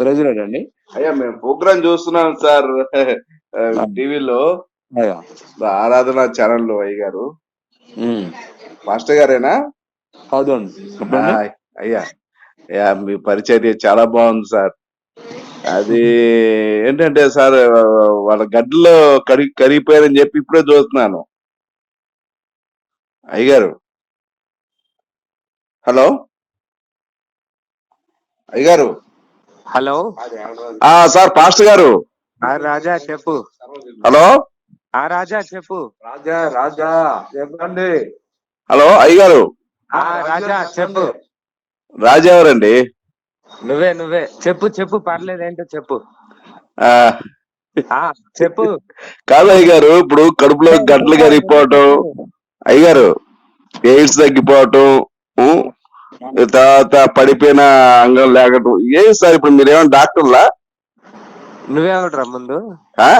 అండి. అయ్యా మేము ప్రోగ్రామ్ చూస్తున్నాం సార్. టీవీలో ఆరాధన ఛానల్లో అయ్య గారు. మాస్టర్ గారేనా? అవునండి అయ్యా. అయ్యా మీ పరిచర్య చాలా బాగుంది సార్. అది ఏంటంటే సార్ వాళ్ళ గడ్డలో కరి కరిగిపోయారని చెప్పి ఇప్పుడే చూస్తున్నాను. అయ్యగారు హలో? అయ్యగారు హలో. ఆ సార్ పాస్టర్ గారు. ఆ రాజా చెప్పు. హలో. ఆ రాజా చెప్పు. రాజా రాజా చెప్పండి. హలో అయ్యగారు. ఆ రాజా చెప్పు. రాజా ఎవరండి? నువ్వే నువ్వే. చెప్పు చెప్పు పర్లేదు ఏంటో చెప్పు. ఆ, ఆ చెప్పు. కాదు అయ్యగారు ఇప్పుడు కడుపులో గడ్డలు కరిగిపోవటం అయ్యగారు ఎయిడ్స్ తగ్గిపోవటం తర్వాత పడిపోయిన అంగం లేకటం. ఏం సార్ ఇప్పుడు మీరేమన్నా డాక్టర్లా? నువ్వెవడురా ముందు? ఆ?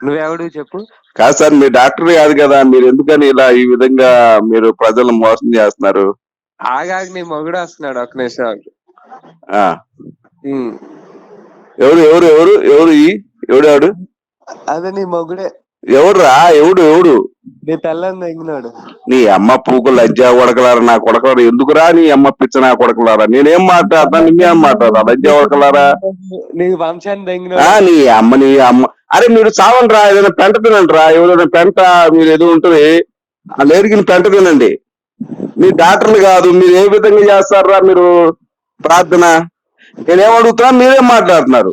నువ్వెవడు చెప్పు. కాదు సార్ మీరు డాక్టర్ కాదు కదా మీరు ఎందుకని ఇలా ఈ విధంగా మీరు ప్రజలను మోసం చేస్తున్నారు? ఆగాగ నీ మొగుడు వస్తున్నాడు ఒక నిమిషం ఆగు. ఆ. ఉమ్. ఎవరు ఎవరు ఎవరు ఎవరు ఈ? ఎవడు ఎవడు అదే నీ మొగుడే. ఎవడురా? ఎవడు? ఎవడు? నీ తెల్లని తెగినాడు నీ అమ్మ పూకు లజ్జ కొడకలారా నా కొడకలారా? ఎందుకురా నీ అమ్మ పిచ్చ నా కొడకలారా? నేనేం మాట్లాడతా? నువ్వేం మాట్లాడతా? లజ్జ కొడకలారా నీ వంశాన్ని నీ అమ్మ నీ అమ్మ. అరే మీరు చావండి రా ఏదైనా పెంట తినండి రా ఏదైనా పెంట మీరు ఏదో ఉంటుంది. ఆ లేరిగిన పెంట తినండి. మీరు డాక్టర్లు కాదు. మీరు ఏ విధంగా చేస్తారా మీరు ప్రార్థన? నేనేం అడుగుతున్నా? మీరేం మాట్లాడుతున్నారు?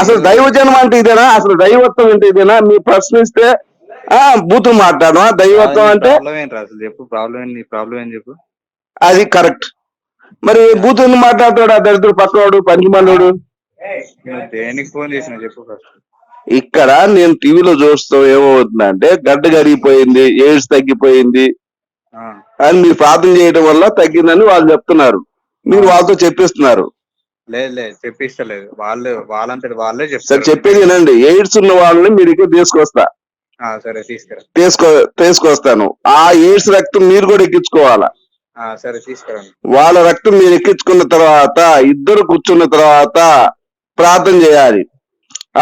అసలు దైవజనం అంటే ఇదేనా? అసలు దైవత్వం అంటే ఇదేనా? మీరు ప్రశ్నిస్తే ఆ బూతులు మాట్లాడమా దైవత్వం అంటే? అసలు చెప్పు ప్రాబ్లం ఏంటి? నీ ప్రాబ్లం ఏం చెప్పు? అది కరెక్ట్. మరి బూతులు మాట్లాడతాడు? ఆ దరిద్రుడు పక్కవాడు పంచమల్లుడు నువ్వు దేనికి ఫోన్ చేసినా చెప్పు ఫస్ట్ ఇక్కడ నేను టీవీలో చూస్తూ ఏమవుతుందంటే గడ్డ కరిగిపోయింది ఏడ్స్ తగ్గిపోయింది. అని మీరు ప్రార్థన చేయడం వల్ల తగ్గిందని వాళ్ళు చెప్తున్నారు. మీరు వాళ్ళతో చెప్పిస్తున్నారు. లేదు లేదు చెప్పిస్తలేదు. వాళ్ళు వాళ్ళంతటి వాళ్ళే చెప్తారు. చెప్పేది వినండి. ఎయిడ్స్ ఉన్న వాళ్ళని మీరు ఇక్కడ తీసుకొస్తా. సరే తీసుకురా. తీసుకో తీసుకొస్తాను. ఆ ఎయిడ్స్ రక్తం మీరు కూడా ఎక్కించుకోవాలా? సరే తీసుకురండి. వాళ్ళ రక్తం మీరు ఎక్కించుకున్న తర్వాత ఇద్దరు కూర్చున్న తర్వాత ప్రార్థన చేయాలి.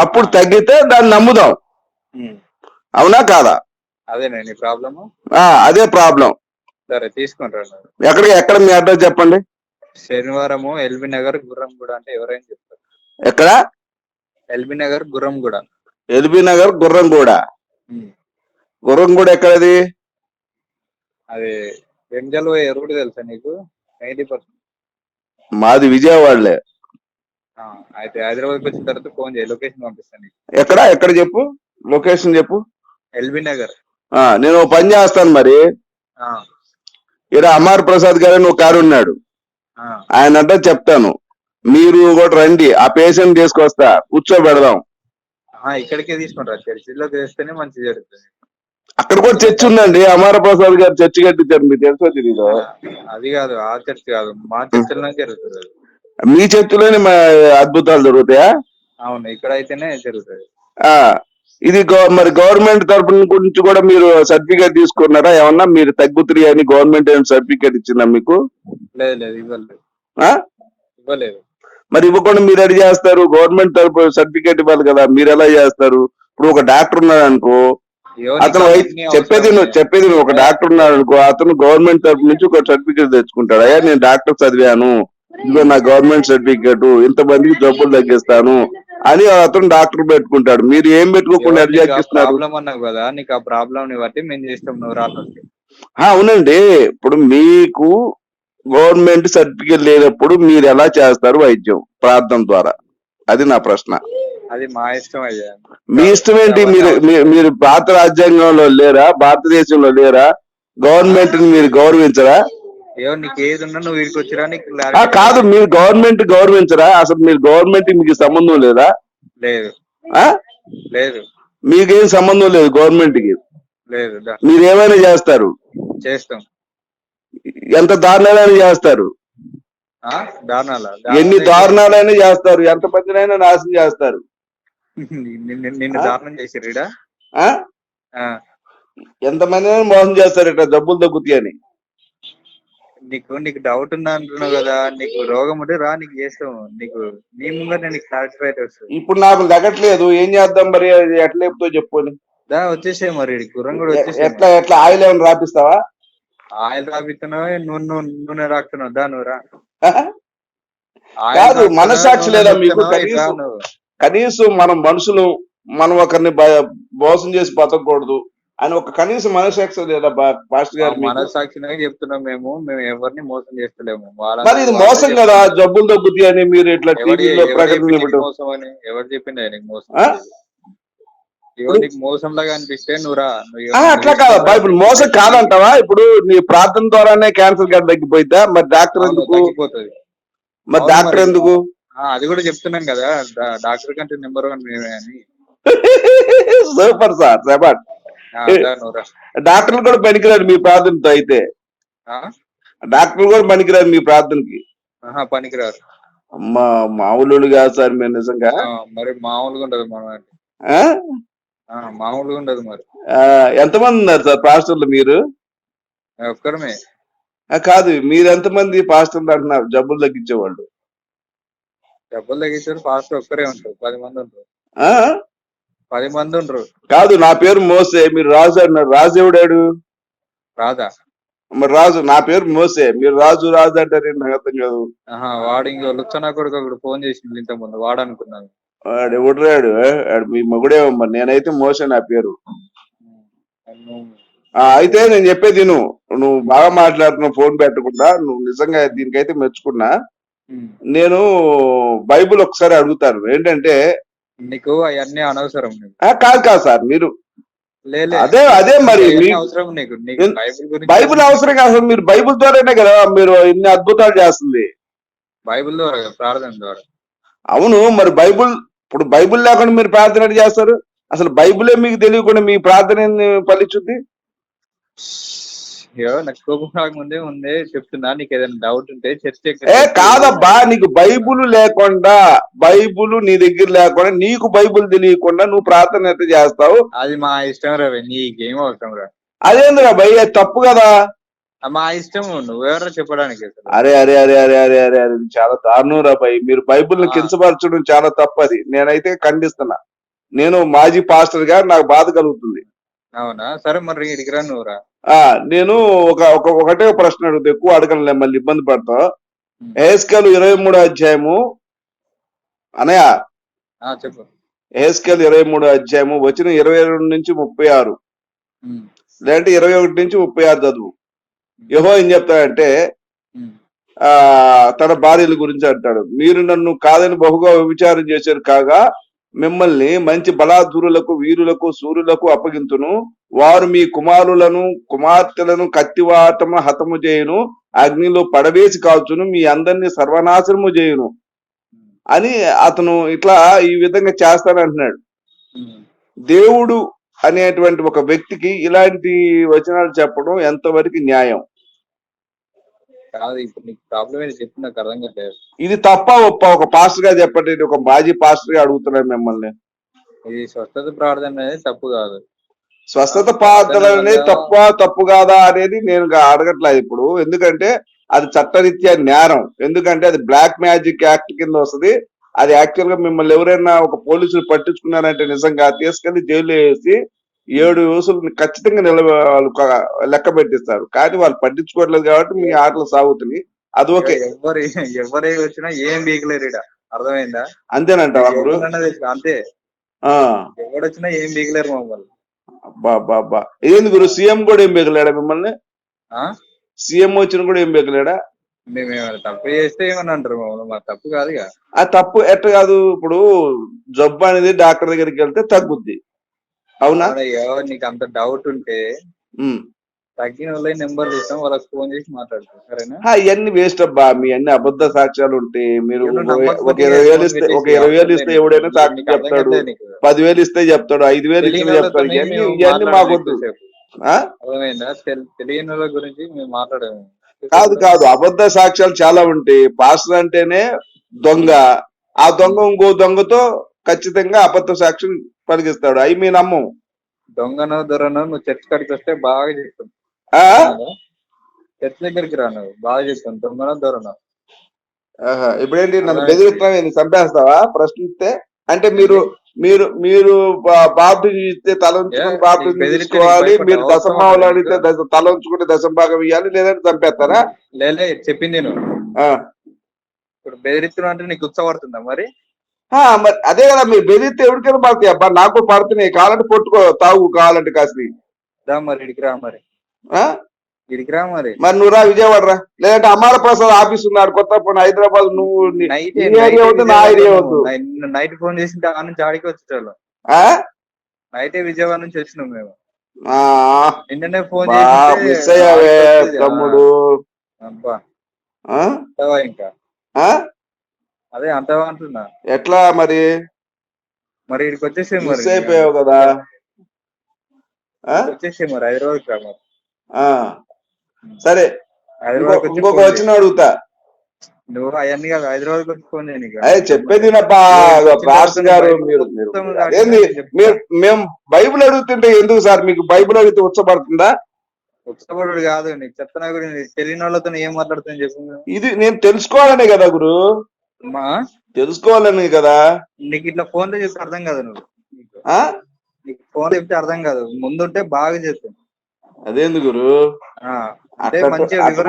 అప్పుడు తగ్గితే దాన్ని నమ్ముదాం. అవునా కాదా? అదేనా నీ ప్రాబ్లము? అదే ప్రాబ్లం. సరే తీసుకొని రండి. ఎక్కడికి ఎక్కడ మీ అడ్రస్ చెప్పండి? శనివారము ఎల్బీ నగర్ గుర్రంగూడ అంటే ఎవరైనా చెప్తారు. ఎక్కడ? ఎల్బీ నగర్ గుర్రంగూడ ఎల్బీ నగర్ గుర్రంగూడ ఉమ్. గుర్రంగూడ ఎక్కడది? అది వెంజల్ రూట్ తెలుసా నీకు? Ninety percent. మాది విజయవాడలే. అయితే హైదరాబాద్కి వచ్చిన తర్వాత ఫోన్ చేయి లొకేషన్ పంపిస్తాను ఎక్కడ? ఎక్కడ చెప్పు? లొకేషన్ చెప్పు. ఎల్బీ నగర్. ఆ నేను పని చేస్తాను మరి. ఆ, ఇక్కడ అమర్ ప్రసాద్ గారు అని ఒక కారు ఉన్నాడు ఆయన అంటే చెప్తాను. మీరు కూడా రండి ఆ పేషెంట్ తీసుకొస్తా కూర్చోబెడదాం. ఆ, ఇక్కడికే తీసుకుంటారు. చర్చిలోకి వేస్తేనే మంచి జరుగుతుంది. అక్కడ కూడా చర్చ్ ఉందండి. అమర ప్రసాద్ గారు చర్చ్ కట్టించారు. మీకు తెలుసో తెలీదు? అది కాదు ఆ చర్చ్ కాదు. మా చర్చిలోనే జరుగుతుంది. మీ చర్చిలోనే మా అద్భుతాలు జరుగుతాయా? అవును ఇక్కడ అయితేనే జరుగుతుంది. ఆ. ఇది మరి గవర్నమెంట్ తరపున గురించి కూడా మీరు సర్టిఫికేట్ తీసుకున్నారా? ఏమన్నా మీరు తగ్గుతుంది అని గవర్నమెంట్ ఏమైనా సర్టిఫికేట్ ఇచ్చిందా మీకు? మరి ఇవ్వకుండా మీరు ఎడి చేస్తారు? గవర్నమెంట్ తరపు సర్టిఫికేట్ ఇవ్వాలి కదా మీరు ఎలా చేస్తారు? ఇప్పుడు ఒక డాక్టర్ ఉన్నాడు అనుకో అతను చెప్పేది నువ్వు చెప్పేది నువ్వు. ఒక డాక్టర్ ఉన్నాడు అనుకో అతను గవర్నమెంట్ తరపు నుంచి ఒక సర్టిఫికేట్ తెచ్చుకుంటాడు. అయ్యా నేను డాక్టర్ చదివాను. ఇదిగో నా గవర్నమెంట్ సర్టిఫికేట్ ఇంతమందికి జబ్బులు తగ్గిస్తాను. అని అతను డాక్టర్ పెట్టుకుంటాడు. మీరు ఏం పెట్టుకోకుండా ఎడ్ చేస్తున్నారు కదా నీకు ఆ ప్రాబ్లం బట్టి మేము చేస్తాం నువ్వు రాళ్ళకి ఆ, అవునండి. ఇప్పుడు మీకు గవర్నమెంట్ సర్టిఫికేట్ లేనప్పుడు మీరు ఎలా చేస్తారు వైద్యం? ప్రార్థన ద్వారా. అది నా ప్రశ్న. అది మా ఇష్టం అయ్యా. మీ ఇష్టం ఏంటి? మీరు మీరు భారత రాజ్యాంగంలో లేరా? భారతదేశంలో లేరా? గవర్నమెంట్ని మీరు గౌరవించరా? కాదు మీరు గవర్నమెంట్ గౌరవించరా అసలు మీరు గవర్నమెంట్ మీకు సంబంధం లేదా? లేదు. ఆ? లేదు. మీకేం సంబంధం లేదు గవర్నమెంట్కి? లేదు మీరు ఏమైనా చేస్తారు? చేస్తాం. ఎంత దారుణాలైనా చేస్తారు? ఎన్ని దారుణాలైనా చేస్తారు? ఎంత మందినైనా నాశనం చేస్తారు? నిన్ను? దారుణం చేసిర్రు ఈడ? ఆ? ఆ, ఎంత మంది మోసం చేస్తారు ఇట్లా డబ్బులు తగ్గుతాయి అని నీకు నీకు డౌట్ ఉందా అంటున్నావు కదా? నీకు రోగం ఉంటే రా నీకు చేస్తాము నీకు నీ ముంగట నీకు సాటిస్ఫై వస్తుంది ఇప్పుడు నాకు తగ్గట్లేదు. ఏం చేద్దాం మరి? అది ఎట్లా చెప్తావు చెప్పు దా వచ్చేసే మరి. ఈడికి గుర్రం కూడా వచ్చేసే ఎట్లా ఎట్లా? ఆయిల్ ఏమైనా రాపిస్తావా? ఆయిల్ రాపిస్తున్నావు? నూనె నూనె నూనె రాస్తున్నావు దా నువ్వు రా. కాదు, నూనె లేదా మీకు? కనీసం? కనీసం మనం మనుషులు మనం ఒకరిని మోసం చేసి బతకూడదు అని ఒక కనీసం మనసాక్షి లేదా పాస్టర్ గారు మీకు? మనస్సాక్షిగా చెప్తున్నాం మేము. మేము ఎవరిని మోసం చేస్తలేము. మరి ఇది మోసం. కదా? జబ్బులు తగ్గుతాయి అని మీరు ఇట్లా టీవీలో ప్రకటన మోసం అని ఎవరు చెప్పిండు నీకు మోసం? మోసం లాగా అనిపిస్తే నువ్వు రా. నువ్వు ఆ, అట్లా కాదు బైబిల్ మోసం కాదంటావా? ఇప్పుడు నీ ప్రార్థన ద్వారానే క్యాన్సర్ గడ్డ తగ్గిపోయిందా మరి డాక్టర్ ఎందుకు? మరి డాక్టర్. ఎందుకు? అది కూడా చెప్తున్నాం కదా. డాక్టర్ కంటే నెంబర్ వన్ మేమే అని. సూపర్ సార్ రా. డాక్టర్లు కూడా పనికిరారు మీ ప్రార్థనతో అయితే? డాక్టర్లు కూడా పనికిరారు మీ ప్రార్థనకి. పనికిరారు. అమ్మా మామూలు కాదు సార్ మీరు నిజంగా. మరి మామూలుగా ఉండదు మనం మామూలుగా ఉండదు మరి. ఎంతమంది ఉన్నారు సార్ పాస్టర్లు మీరు? మేము ఒక్కరమే. కాదు మీరు ఎంతమంది పాస్టర్లు అంటున్నారు? జబ్బులు తగ్గించేవాళ్ళు. డబ్బులు తగ్గించారు ఫాస్ట్ ఒక్కరే ఉంటారు పది మంది ఉంటారు. ఆ? పది మంది ఉండరు. కాదు నా పేరు మోసే. మీరు రాజు అన్నారు రాజు ఎవడాడు? రాదా మరి రాజు నా పేరు మోసే. మీరు రాజు రాజు అంటారు నాకు అర్థం కాదు. ఆహా వాడు ఇంకో లుచ్చనా కొడుకు ఒకడు ఫోన్ చేసింది ఇంత ముందు. వాడు అనుకున్నాను. వాడు ఎవడరాడు వాడు మీ మొగుడే మరి. నేనైతే మోసే నా పేరు. ఆ, అయితే నేను చెప్పేది నువ్వు నువ్వు బాగా మాట్లాడుతున్నావు ఫోన్ పెట్టకుండా నువ్వు నిజంగా దీనికైతే మెచ్చుకున్నా. నేను బైబిల్ ఒకసారి అడుగుతాను. ఏంటంటే నీకు అవన్నీ అనవసరం కాదు కాదు సార్ మీరు అదే అదే మరి అవసరం నీకు బైబిల్ అవసరం కాదు మీరు బైబిల్ ద్వారానే కదా మీరు ఇన్ని అద్భుతాలు చేస్తుంది. బైబిల్ ద్వారా ప్రార్థన ద్వారా. అవును మరి బైబిల్ ఇప్పుడు బైబిల్ లేకుండా మీరు ప్రార్థన చేస్తారు? అసలు బైబిలే మీకు తెలియకుండా మీ ప్రార్థన ఫలించుద్ది? అయ్యో నాకు కోపం రాకముందే ముందే చెప్తున్నా. నీకు ఏదైనా డౌట్ ఉంటే చర్చ ఏ కాదబ్బా నీకు బైబుల్ లేకుండా బైబుల్ నీ దగ్గర లేకుండా నీకు బైబుల్ తెలియకుండా నువ్వు ప్రార్థన ఎట్లా చేస్తావు? అది మా ఇష్టం రా నీకేం అవసరం రా. అదేందిరా భయ్ తప్పు కదా? మా ఇష్టం నువ్వెవరో చెప్పడానికి అరే అరే అరే అరే అరే అరే అరే చాలా దారుణం రా భయ్ మీరు బైబుల్ని ఆ. కించపరచడం చాలా తప్పు అది నేనైతే ఖండిస్తున్నా. నేను మాజీ పాస్టర్గా నాకు బాధ కలుగుతుంది. అవునా? సరే మరి ఇడికి రా నువ్వు రా. ఆ నేను ఒక ఒక ఒకటే ప్రశ్న అడుగుతా ఎక్కువ అడగనులే మళ్ళీ ఇబ్బంది పడతావు ఏస్కేలు ఇరవై మూడో అధ్యాయము. అనయ్య ఆ చెప్పు. ఏస్కేల్ ఇరవై మూడో అధ్యాయము వచ్చిన ఇరవై రెండు నుంచి ముప్పై ఆరు. లేదంటే ఇరవై ఒకటి నుంచి ముప్పై ఆరు చదువు. యహో ఏం చెప్తాడంటే ఆ తన భార్యల గురించి అంటాడు. మీరు నన్ను కాదని బహుగా విచారం చేశారు కాగా మిమ్మల్ని మంచి బలాధురులకు వీరులకు సూర్యులకు అప్పగింతును. వారు మీ కుమారులను కుమార్తెలను కత్తివాటము హతము చేయును. అగ్నిలో పడవేసి కాల్చును. మీ అందరినీ సర్వనాశనము చేయును. అని అతను ఇట్లా ఈ విధంగా చేస్తానంటున్నాడు. దేవుడు అనేటువంటి ఒక వ్యక్తికి ఇలాంటి వచనాలు చెప్పడం ఎంతవరకు న్యాయం? కాదు ఇప్పుడు నీకు ప్రాబ్లం ఏదో? చెప్పి నాకు అర్థం కాలేదు ఇది తప్ప ఒప్ప ఒక పాస్టర్గా చెప్పండి ఒక మాజీ పాస్టర్గా అడుగుతున్నాను మిమ్మల్ని. ఇది స్వస్థత ప్రార్థన అనేది తప్పు కాదు. స్వస్థత పాత్రలు అనేది తప్ప తప్పు కాదా అనేది నేను అడగట్లేదు ఇప్పుడు. ఎందుకంటే అది చట్టరీత్యా నేరం ఎందుకంటే అది బ్లాక్ మ్యాజిక్ యాక్ట్ కింద వస్తది. అది యాక్చువల్గా మిమ్మల్ని ఎవరైనా ఒక పోలీసులు పట్టించుకున్నారంటే నిజంగా తీసుకెళ్ళి జైలు వేసి ఏడు రోజులు ఖచ్చితంగా వాళ్ళు క- లెక్క పెట్టిస్తారు. కానీ వాళ్ళు పట్టించుకోవట్లేదు కాబట్టి మీ ఆటలు సాగుతున్నాయి అది ఓకే. ఎవరు ఎవరే వచ్చినా ఏం బీకలేరు ఈడ. అర్థమైందా? తెలుసు, అంతే. ఎవడొచ్చినా ఏం బీకలేరు మమ్మల్ని. అబ్బా ఏంది గురు సీఎం కూడా ఏం బెగలేడా మిమ్మల్ని? ఆ? సీఎం వచ్చిన కూడా ఏం బెగలేడా? మేము ఏమైనా తప్పు చేస్తే ఏమని అంటారు మమ్మల్ని? మా తప్పు కాదుగా. ఆ తప్పు ఎట్ట కాదు ఇప్పుడు జబ్బు అనేది డాక్టర్ దగ్గరికి వెళ్తే తగ్గుద్ది. అవునా? అయ్యో నీకు అంత డౌట్ ఉంటే. తగ్గిన వాళ్ళ నెంబర్ ఇస్తాం వాళ్ళకి ఫోన్ చేసి మాట్లాడతాం సరేనా? ఇవన్నీ వేస్ట్ అబ్బా మీ అన్ని అబద్ధ సాక్ష్యాలు ఉంటాయి మీరు ఒక- ఇరవై వేలు ఇస్తే ఒక ఇరవై వేలు ఇస్తే ఎవడైనా. సాక్షి చెప్తాడు. పదివేలు ఇస్తే చెప్తాడు ఐదు వేలు ఇస్తే చెప్తాడు ఇవన్నీ మాకొద్దు. తెలియని వాళ్ళ గురించి మేము మాట్లాడము. కాదు కాదు అబద్ధ సాక్ష్యాలు చాలా ఉంటాయి పాస్టర్ అంటేనే దొంగ. ఆ దొంగ ఇంకో దొంగతో ఖచ్చితంగా అబద్ధ సాక్ష్యం పలికిస్తాడు అవి మీ నమ్మం. దొంగనో దొరనో నువ్వు చర్చ్ కాడికి వస్తే బాగా చెప్తాం. ఆ? చర్చ్ దగ్గరికి రా నువ్వు. బాగా చెప్తాను తొందర దూరం ఆహా, ఇప్పుడేంటి? నన్ను బెదిరిస్తావా? చంపేస్తావా? ప్రశ్నిస్తే? అంటే మీరు మీరు మీరు బాప్టిజం ఇస్తే తల ఉంచుకుని బాప్టిజం బెదిరిస్తే తీసుకోవాలి. మీరు? దశంభావాలు అడిగితే దశ- తల ఉంచుకుంటే దశంభాగం ఇవ్వాలి లేదంటే చంపేస్తారా? లేలే చెప్పింది నేను. ఆ. ఇప్పుడు బెదిరిస్తున్నా అంటే నీకు ఉత్సపడుతుందా మరి? మరి అదే కదా మీరు బెదిరిస్తే ఎవరికైనా పడతాయి. అబ్బా నాకు పడుతున్నాయి. కావాలంటే పట్టుకో తాగు కావాలంటే కాసి మరి ఇడికి రా మరి. ఆ? ఇడికి రా మరి. మరి నువ్వు రా విజయవాడ రా. లేదంటే అమర ప్రసాద్ ఆఫీస్ ఉన్నాడు కొత్త హైదరాబాద్ నువ్వు నీ- నైట్ ఏరియా వద్దు ఫోన్ చేసింటే ఆ నుంచి ఆడికి వచ్చేటోళ్ళం. ఆ? నైటే విజయవాడ నుంచి వచ్చినాం మేము. నిన్ననే ఫోన్ చేసి మిస్ అయ్యావే తమ్ముడు. ఇంకా? అదే అంతవా అంటున్నా. ఎట్లా మరి? మరి ఇక్కడికి వచ్చేసే మరి. అయిపోయావు కదా? ఆ? వచ్చేసే మరి హైదరాబాద్ రా మరి. ఆ. సరే హైదరాబాద్ ఇంకో- ఇంకొక వచ్చిన అడుగుతా. నువ్వు అవన్నీ కాదు హైదరాబాద్ వచ్చి ఫోన్ చేయను ఇక. అదే చెప్పేది నప్పా ప్రాస్ గారు మీరు మీరు. అదేంది మీరు మేము బైబిల్ అడుగుతుంటే ఎందుకు సార్ మీకు బైబిల్ అడిగితే ఉచ్చబడుతుందా? ఉత్సవడు కాదు నీకు చెప్తున్నా గురించి తెలియని వాళ్ళతో ఏం మాట్లాడుతుంది చెప్పు. ఇది నేను తెలుసుకోవాలనే కదా గురు. మా తెలుసుకోవాలని కదా? నీకు ఇట్లా ఫోన్లో చెప్తే అర్థం కాదు నువ్వు. ఆ? నీకు ఫోన్ చెప్తే అర్థం కాదు. ముందుంటే బాగా చెప్తాను అదేంది గురు?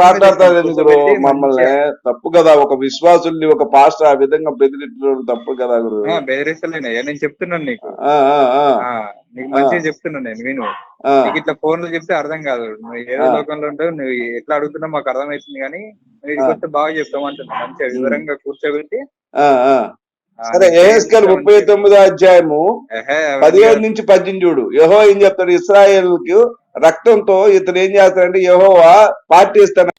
మాట్లాడతారు. ఎందుకు మమ్మల్ని తప్పు కదా ఒక విశ్వాసుల్ని ఒక పాస్టర్ ఆ విధంగా బెదిరించడం తప్పు కదా గురు. బెదిరిస్తలేను. నేను చెప్తున్నాను నీకు. నీకు మంచిగా చెప్తున్నాను నేను విను. నీకు ఇట్లా ఫోన్లు చెప్తే అర్థం కాదు. నువ్వు ఆ. లోకంలో ఉంటావు నువ్వు ఎట్లా అడుగుతున్నావు మాకు అర్థమవుతుంది కానీ ఇక్కడికి వస్తే బాగా చెప్తావు అంటున్నా మంచిగా వివరంగా కూర్చోబెట్టి. సరే నీకు ఏఎస్కెల్ ముప్పై తొమ్మిదో అధ్యాయము పదిహేడు నుంచి పద్దెనిమిది చూడు. యహో ఏం చెప్తాడు? ఇస్రాయేల్కు రక్తంతో ఇతను ఏం చేస్తాడంటే యహోవా పార్టీ ఇస్తాను